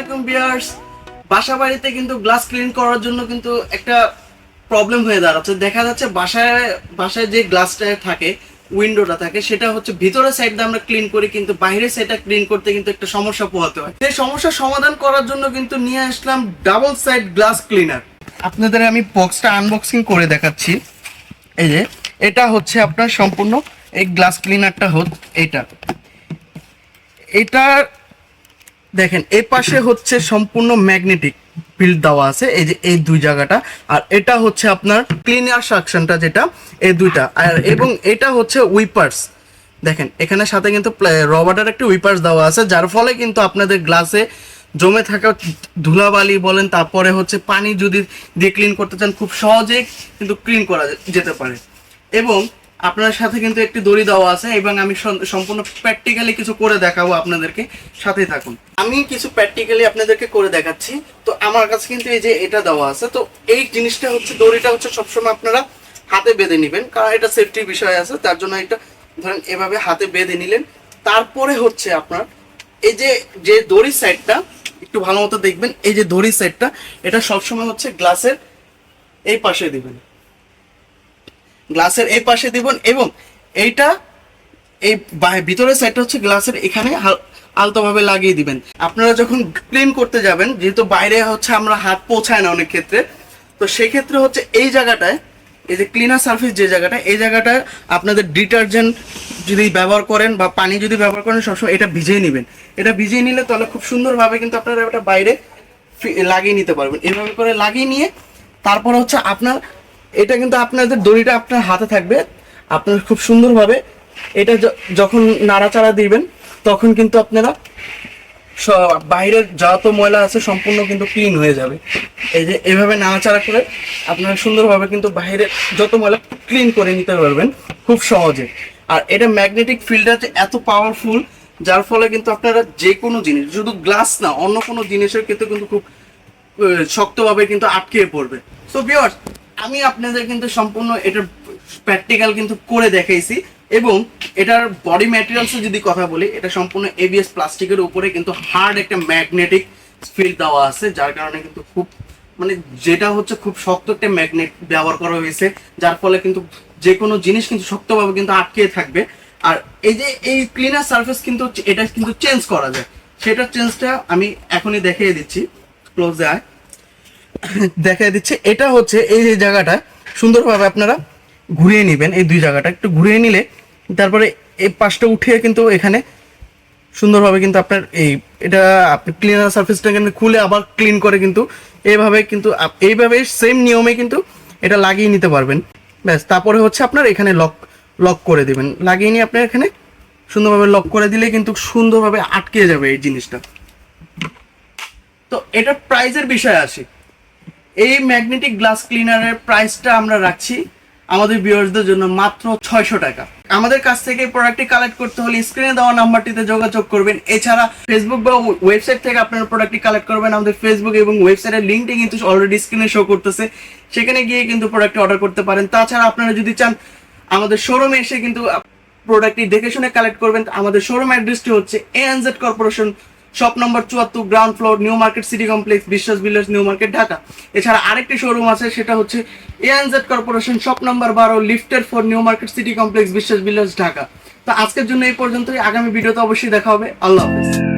আলাইকুম বিয়ার্স বাসা বাড়িতে কিন্তু গ্লাস ক্লিন করার জন্য কিন্তু একটা প্রবলেম হয়ে দাঁড়াচ্ছে। দেখা যাচ্ছে বাসায় বাসায় যে গ্লাসটা থাকে, উইন্ডোটা থাকে, সেটা হচ্ছে ভিতরের সাইডটা আমরা ক্লিন করি, কিন্তু বাইরের সাইডটা ক্লিন করতে কিন্তু একটা সমস্যা পোহাতে হয়। সেই সমস্যার সমাধান করার জন্য কিন্তু নিয়ে আসলাম ডাবল সাইড গ্লাস ক্লিনার আপনাদের আমি বক্সটা আনবক্সিং করে দেখাচ্ছি। এই যে, এটা হচ্ছে আপনার সম্পূর্ণ, এই গ্লাস ক্লিনারটা হচ্ছে এটা। এটার দেখেন এই পাশে হচ্ছে সম্পূর্ণ ম্যাগনেটিক ফিল্ড দেওয়া আছে, এই যে এই দুই জায়গাটা। আর এটা হচ্ছে আপনার ক্লিনার সাকশনটা যেটা, এই দুইটা। আর এবং এটা হচ্ছে উইপার্স। দেখেন, এখানে সাথে কিন্তু রবার্টের একটা উইপার্স দেওয়া আছে, যার ফলে কিন্তু আপনাদের গ্লাসে জমে থাকা ধুলাবালি বলেন, তারপরে হচ্ছে পানি যদি দিয়ে ক্লিন করতে চান, খুব সহজেই কিন্তু ক্লিন করা যেতে পারে। এবং আপনার সাথে কিন্তু একটি দড়ি দেওয়া আছে এবং আমি সম্পূর্ণ প্র্যাকটিক্যালি কিছু করে দেখাবো আপনাদেরকে। সাথেই থাকুন। আমি কিছু প্র্যাকটিক্যালি আপনাদেরকে করে দেখাচ্ছি। তো আমার কাছে কিন্তু এই যে এটা দেওয়া আছে, তো এই জিনিসটা হচ্ছে, দড়িটা হচ্ছে সবসময় আপনারা হাতে বেঁধে নেবেন। কারণ এটা সেফটির বিষয় আছে, তার জন্য এটা ধরেন এভাবে হাতে বেঁধে নিলেন। তারপরে হচ্ছে আপনার, এই যে যে দড়ির সাইডটা একটু ভালো মতো দেখবেন, এই যে দড়ির সাইডটা এটা সবসময় হচ্ছে গ্লাসের এই পাশে দিবেন। গ্লাসের এই পাশে দিবেন এবং এইটা এই ভিতরের সাইডটা হচ্ছে গ্লাসের, এখানে আলতোভাবে লাগিয়ে দিবেন। আপনারা যখন ক্লিন করতে যাবেন, যেহেতু বাইরে হচ্ছে আমরা হাত পৌঁছায় না অনেক ক্ষেত্রে, তো সেক্ষেত্রে হচ্ছে এই জায়গাটায়, এই যে ক্লিনার সার্ফেস যে জায়গাটা এই জায়গাটায় আপনাদের ডিটারজেন্ট যদি ব্যবহার করেন বা পানি যদি ব্যবহার করেন, সবসময় এটা ভিজিয়ে নেবেন। এটা ভিজিয়ে নিলে তাহলে খুব সুন্দরভাবে কিন্তু আপনারা এটা বাইরে লাগিয়ে নিতে পারবেন। এভাবে করে লাগিয়ে নিয়ে তারপর হচ্ছে আপনার এটা কিন্তু আপনাদের দড়িটা আপনার হাতে থাকবে। আপনার খুব সুন্দরভাবে এটা যখন নাড়াচাড়া দিবেন, তখন কিন্তু আপনারা বাইরের যত ময়লা আছে সম্পূর্ণ কিন্তু ক্লিন হয়ে যাবে। এই যে এভাবে নাড়াচাড়া করে আপনারা সুন্দরভাবে কিন্তু বাইরের যত ময়লা ক্লিন করে নিতে পারবেন, খুব সহজে। আর এটা ম্যাগনেটিক ফিল্ডটা যে এত পাওয়ারফুল যার ফলে কিন্তু আপনারা যে কোনো জিনিস, শুধু গ্লাস না, অন্য কোনো জিনিসের ক্ষেত্রে কিন্তু খুব শক্তভাবে কিন্তু আটকে পড়বে। সো বিয়ার্স আমি আপনাদের কিন্তু সম্পূর্ণ এটার প্র্যাকটিক্যাল কিন্তু করে দেখাইছি এবং এটার বডি ম্যাটেরিয়ালস যদি কথা বলি, এটা সম্পূর্ণ এবিএস প্লাস্টিকের উপরে কিন্তু হার্ড একটা ম্যাগনেটিক ফিল্ড দেওয়া আছে, যার কারণে কিন্তু খুব মানে যেটা হচ্ছে খুব শক্ত একটা ম্যাগনেট ব্যবহার করা হয়েছে, যার ফলে কিন্তু যে কোনো জিনিস কিন্তু শক্তভাবে কিন্তু আটকে থাকবে। আর এই যে এই ক্লিনার সার্ফেস কিন্তু এটা কিন্তু চেঞ্জ করা যায়। সেটার চেঞ্জটা আমি এখনই দেখিয়ে দিচ্ছি ক্লোজে আয় দেখাই দিচ্ছে। এটা হচ্ছে এই যে জায়গাটা, সুন্দরভাবে আপনারা ঘুরিয়ে নেবেন এই দুই জায়গাটা। একটু ঘুরিয়ে নিলে তারপরে এই পাশটা উঠিয়ে কিন্তু এখানে সুন্দরভাবে কিন্তু আপনার এই এটা আপনি ক্লিনার সার্ফেসটা কিন্তু খুলে আবার ক্লিন করে কিন্তু এইভাবে কিন্তু এইভাবে সেম নিয়মে কিন্তু এটা লাগিয়ে নিতে পারবেন। ব্যাস, তারপরে হচ্ছে আপনার এখানে লক লক করে দেবেন। লাগিয়ে নিয়ে আপনার এখানে সুন্দরভাবে লক করে দিলে কিন্তু সুন্দরভাবে আটকে যাবে এই জিনিসটা। তো এটা প্রাইজের বিষয়ে আসি। এই ম্যাগনেটিক গ্লাস ক্লিনারের প্রাইসটা আমরা রাখছি আমাদের ভিউয়ার্সদের জন্য মাত্র ছয়শো টাকা। আমাদের কাছ থেকে প্রোডাক্টটি কালেক্ট করতে হলে স্ক্রিনে দেওয়া নাম্বারটিতে যোগাযোগ করবেন। এছাড়া ফেসবুক বা ওয়েবসাইট থেকে আপনারা প্রোডাক্টটি কালেক্ট করবেন। আমাদের ফেসবুক এবং ওয়েবসাইটের লিঙ্কটি কিন্তু অলরেডি স্ক্রিনে শো করতেছে। সেখানে গিয়ে কিন্তু প্রোডাক্টটি অর্ডার করতে পারেন। তাছাড়া আপনারা যদি চান, আমাদের শোরুমে এসে কিন্তু প্রোডাক্টটি দেখে শুনে কালেক্ট করবেন। আমাদের শোরুম অ্যাড্রেসটি হচ্ছে এএনজেড কর্পোরেশন শপ নম্বর চুয়াত্তর ground floor new market city complex Biswas builders new market Dhaka. এছাড়া আরেকটি শোরুম আছে, সেটা হচ্ছে এএনজেড কর্পোরেশন শপ নম্বর বারো লিফটের for new market city complex Biswas builders Dhaka. তো আজকের জন্য এই পর্যন্তই। আগামী ভিডিওতে অবশ্যই দেখা হবে। আল্লাহ হাফেজ।